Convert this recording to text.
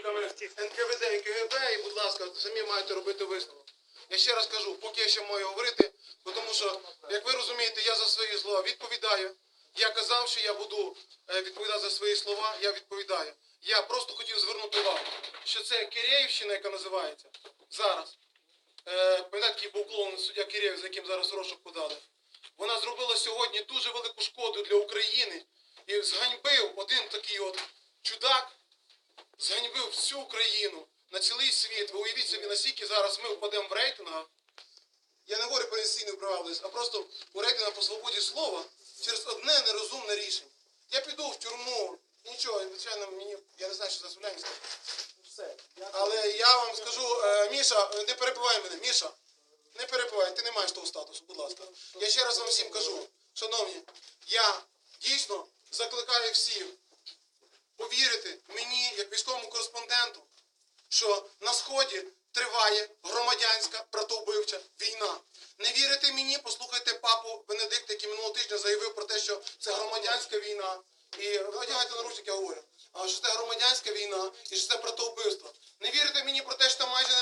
співробітниками НКВД і КГБ, і, будь ласка, самі маєте робити висновок. Я ще раз кажу, поки я ще маю говорити, тому що, як ви розумієте, я за свої слова відповідаю. Я казав, що я буду е, відповідати за свої слова, я відповідаю. Я просто хотів звернути увагу, що це Киреївщина, яка називається зараз. Е, Пам'ятаєте, такий був клоун суддя Киреєв, за яким зараз розшук подали. Вона зробила сьогодні дуже велику шкоду для України і зганьбив один такий от чудак, всю Україну на цілий світ. Ви уявіть собі, наскільки зараз ми впадемо в рейтингах. Я не говорю про інституційну правильність, а просто у рейтингах по свободі слова через одне нерозумне рішення. Я піду в тюрму, нічого, звичайно, мені, я не знаю, що за Смолянська. Все. Я Але я вам скажу, е, Міша, не перебивай мене, Міша, не перебивай, ти не маєш того статусу, будь ласка. Я ще раз вам всім кажу, шановні, я дійсно що на сході триває громадянська братовбивча війна. Не вірите мені, послухайте папу Венедикта, який минулого тижня заявив про те, що це громадянська війна. І ви одягайте наручники, я говорю. Що це громадянська війна і що це братовбивство.